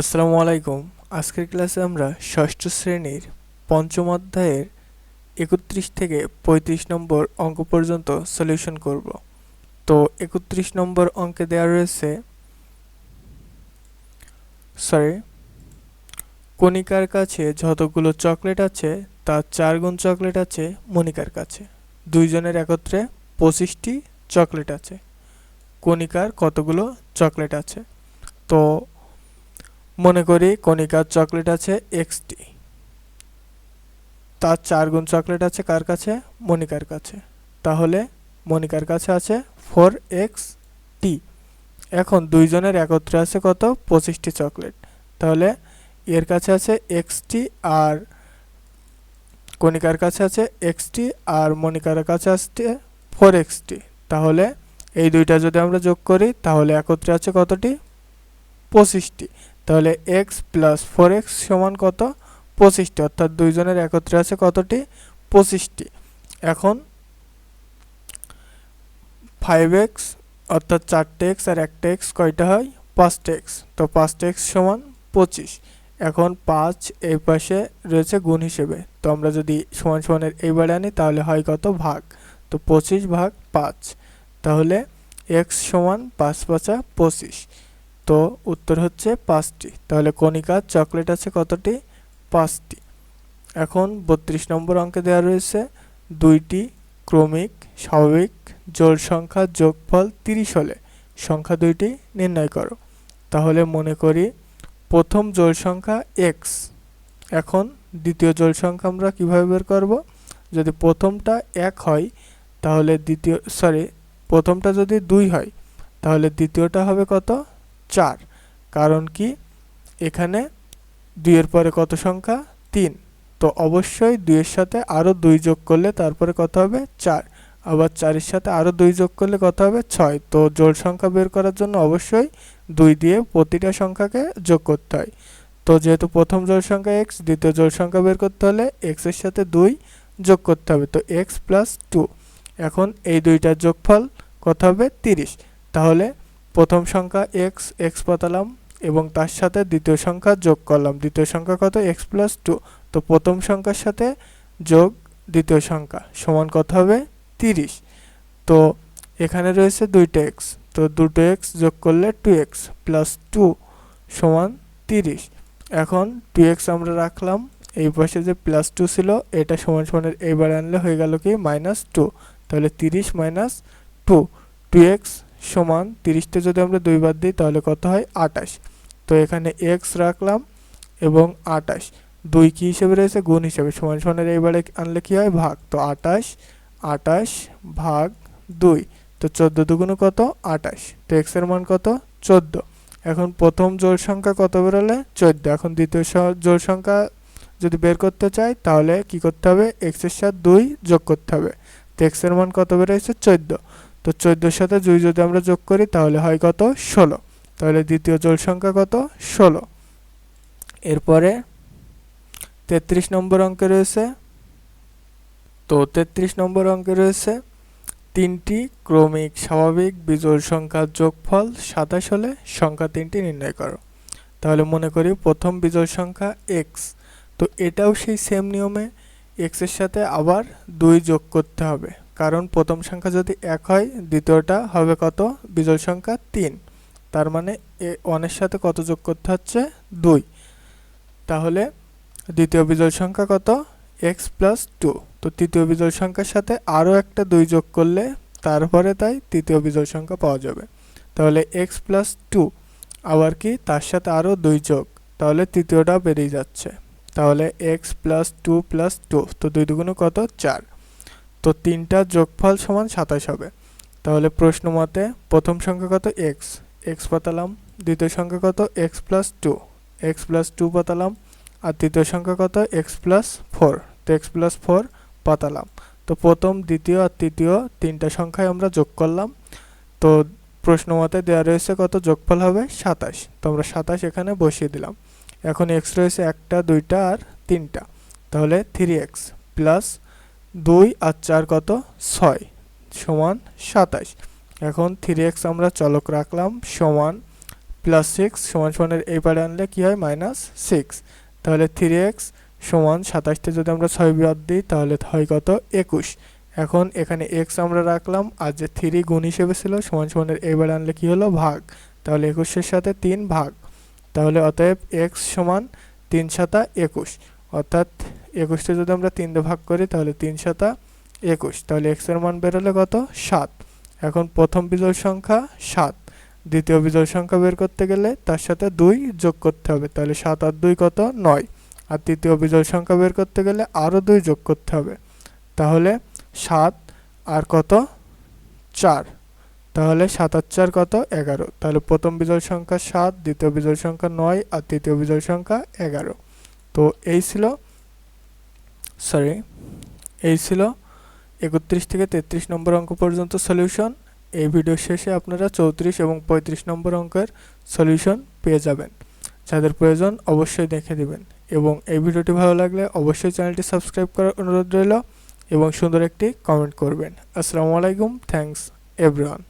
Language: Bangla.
আসসালামু আলাইকুম। আজকের ক্লাসে আমরা ষষ্ঠ শ্রেণির পঞ্চম অধ্যায়ের একত্রিশ থেকে পঁয়ত্রিশ নম্বর অঙ্ক পর্যন্ত সলিউশন করব। তো একত্রিশ নম্বর অঙ্কে দেওয়া রয়েছে সরি কণিকার কাছে যতগুলো চকলেট আছে, তার চার গুণ চকলেট আছে মনিকার কাছে। দুইজনের একত্রে পঁচিশটি চকলেট আছে। কণিকার কতগুলো চকলেট আছে? তো মনে করি কণিকার চকলেট আছে এক্সটি। তার চার গুণ চকলেট আছে কার কাছে? মনিকার কাছে। তাহলে মনিকার কাছে আছে ফোর এক্স টি এখন দুইজনের একত্রে আছে কত? পঁচিশটি চকলেট। তাহলে এর কাছে আছে এক্সটি আর কণিকার কাছে আছে এক্সটি আর মনিকার কাছে আসছে ফোর এক্সটি। তাহলে এই দুইটা যদি আমরা যোগ করি, তাহলে একত্রে আছে কতটি? পঁচিশটি। তাহলে এক্স প্লাস ফোর এক্স সমান কত? পঁচিশটি, অর্থাৎ দুইজনের একত্রে আছে কতটি? পঁচিশটি। এখন ফাইভ এক্স অর্থাৎ চারটে এক্স আর একটা এক্স কয়টা হয়? পাঁচটা এক্স তো পাঁচটা এক্স সমান পঁচিশ। এখন পাঁচ এই পাশে রয়েছে গুণ হিসেবে। তো আমরা যদি সমান সমানের এইবারে আনি, তাহলে হয় কত? ভাগ। তো পঁচিশ ভাগ পাঁচ। তাহলে এক্স সমান পাঁচ পাঁচা পঁচিশ। তো উত্তর হচ্ছে পাঁচটি। তাহলে কণিকার চকলেট আছে কতটি? পাঁচটি। এখন বত্রিশ নম্বর অঙ্কে দেওয়া রয়েছে, দুইটি ক্রমিক, স্বাভাবিক, জোড় সংখ্যা, যোগফল তিরিশ হলে সংখ্যা দুইটি নির্ণয় করো। তাহলে মনে করি প্রথম জোড় সংখ্যা এক্স এখন দ্বিতীয় জোড় সংখ্যা আমরা কীভাবে বের করব? যদি প্রথমটা এক হয়, তাহলে দ্বিতীয় সরি প্রথমটা যদি দুই হয়, তাহলে দ্বিতীয়টা হবে কত? চার। কারণ কি? এখানে দুইয়ের পরে কত সংখ্যা? তিন। তো অবশ্যই দুইয়ের সাথে আরও দুই যোগ করলে তারপরে কত হবে? চার। আবার চারের সাথে আরও দুই যোগ করলে কত হবে? ছয়। তো জোড় সংখ্যা বের করার জন্য অবশ্যই দুই দিয়ে প্রতিটা সংখ্যাকে যোগ করতে হয়। তো যেহেতু প্রথম জোড় সংখ্যা এক্স দ্বিতীয় জোড় সংখ্যা বের করতে হলে এক্সের সাথে দুই যোগ করতে হবে। তো এক্স প্লাস টু এখন এই দুইটার যোগফল কত হবে? তিরিশ। তাহলে প্রথম সংখ্যা এক্স এক্স পাতালাম এবং তার সাথে দ্বিতীয় সংখ্যা যোগ করলাম। দ্বিতীয় সংখ্যা কত? এক্স প্লাস টু তো প্রথম সংখ্যার সাথে যোগ দ্বিতীয় সংখ্যা সমান কত হবে? তিরিশ। তো এখানে রয়েছে দুইটা এক্স তো দুটো এক্স যোগ করলে টু এক্স প্লাস টু সমান তিরিশ। এখন টু এক্স আমরা রাখলাম। এই পাশে যে প্লাস টু ছিল, এটা সমান সমানের এইবার আনলে হয়ে গেল কি? মাইনাস টু তাহলে তিরিশ মাইনাস টু টু এক্স সমান তিরিশটা যদি আমরা দুইবার দিই, তাহলে কত হয়? আটাশ তো এখানে এক্স রাখলাম এবং আটাশ দুই কী হিসেবে রয়েছে? গুণ হিসেবে। সমান সমানের এইবারে আনলে কী হয়? ভাগ। তো আটাশ আটাশ ভাগ দুই। তো চোদ্দ দুগুণ কত? আটাশ তো এক্সের মান কত? চোদ্দ। এখন প্রথম জোড় সংখ্যা কত বেরোলে? চোদ্দ। এখন দ্বিতীয় জোড় সংখ্যা যদি বের করতে চাই, তাহলে কি করতে হবে? এক্সের সাথে দুই যোগ করতে হবে। তো এক্সের মান কত বেরোয়েছে? চোদ্দ। তো চোদ্দোর সাথে দুই যদি আমরা যোগ করি, তাহলে হয় কত? ষোলো। তাহলে দ্বিতীয় জোড় সংখ্যা কত? ষোলো। এরপরে তেত্রিশ নম্বর অঙ্কে রয়েছে। তো তেত্রিশ নম্বর অঙ্কে রয়েছে, তিনটি ক্রমিক স্বাভাবিক বিজোড় সংখ্যার যোগফল সাতাশ হলে সংখ্যা তিনটি নির্ণয় করো। তাহলে মনে করি প্রথম বিজোড় সংখ্যা এক্স তো এটাও সেই সেম নিয়মে এক্সের সাথে আবার দুই যোগ করতে হবে। কারণ প্রথম সংখ্যা যদি এক হয়, দ্বিতীয়টা হবে কত? বিজোড় সংখ্যা তিন। তার মানে এ ওয়ানের সাথে কত যোগ করতে হচ্ছে? দুই। তাহলে দ্বিতীয় বিজোড় সংখ্যা কত? X plus two. তো তৃতীয় বিজোড় সংখ্যার সাথে আরও একটা দুই যোগ করলে তারপরে তাই তৃতীয় বিজোড় সংখ্যা পাওয়া যাবে। তাহলে এক্স প্লাস টু। আবার কি? তার সাথে আরও দুই যোগ। তাহলে তৃতীয়টা বেরিয়ে যাচ্ছে। তাহলে x plus two plus two. তো দুই দুগুণ কত? চার। তো তিনটা যোগফল সমান সাতাশ হবে। তাহলে প্রশ্ন মতে প্রথম সংখ্যা কত? এক্স এক্স পাতালাম। দ্বিতীয় সংখ্যা কত? X plus two x plus two পাতালাম। আর তৃতীয় সংখ্যা কত? এক্স প্লাস ফোর তো এক্স প্লাস ফোর পাতালাম। তো প্রথম, দ্বিতীয় আর তৃতীয় তিনটা সংখ্যায় আমরা যোগ করলাম। তো প্রশ্ন মতে দেওয়া রয়েছে কত যোগফল হবে? সাতাশ। তো আমরা সাতাশ এখানে বসিয়ে দিলাম। এখন এক্স রয়েছে একটা, দুইটা আর তিনটা। তাহলে থ্রি এক্স প্লাস দুই আর চার কত? ছয় সমান সাতাশ। এখন থ্রি এক্স আমরা চলক রাখলাম সমান প্লাস সিক্স সমান সমানের এই পারে আনলে কী হয়? মাইনাস সিক্স তাহলে থ্রি এক্স সমান সাতাশতে যদি আমরা ছয় বিয়াদ দিই, তাহলে হয় কত? একুশ। এখন এখানে এক্স আমরা রাখলাম আর যে থ্রি গুণ হিসেবে ছিল, সমান সমানের এইবার আনলে কী হলো? ভাগ। তাহলে একুশের সাথে তিন ভাগ। তাহলে অতএব এক্স সমান তিন সাতা একুশ। অর্থাৎ একুশটা যদি আমরা তিন দিয়ে ভাগ করি, তাহলে তিন সাতা একুশ। তাহলে এক্সের মান বেরোলে কত? সাত। এখন প্রথম বিজয় সংখ্যা সাত। দ্বিতীয় বিজয় সংখ্যা বের করতে গেলে তার সাথে দুই যোগ করতে হবে। তাহলে সাত আর দুই কত? নয়। আর তৃতীয় বিজয় সংখ্যা বের করতে গেলে আরও দুই যোগ করতে হবে। তাহলে সাত আর কত? চার। তাহলে সাত আর চার কত? এগারো। তাহলে প্রথম বিজয় সংখ্যা সাত, দ্বিতীয় বিজয় সংখ্যা নয়, আর তৃতীয় বিজয় সংখ্যা এগারো। তো এই ছিল সরি এই ছিল একত্রিশ থেকে তেত্রিশ নম্বর অঙ্ক পর্যন্ত সলিউশন এই ভিডিও শেষে আপনারা চৌত্রিশ এবং পঁয়ত্রিশ নম্বর অঙ্কের সলিউশন পেয়ে যাবেন। যাদের প্রয়োজন অবশ্যই দেখে দিবেন। এবং এই ভিডিওটি ভালো লাগলে অবশ্যই চ্যানেলটি সাবস্ক্রাইব করার অনুরোধ রইল এবং সুন্দর একটি কমেন্ট করবেন। আসসালামু আলাইকুম। Thanks everyone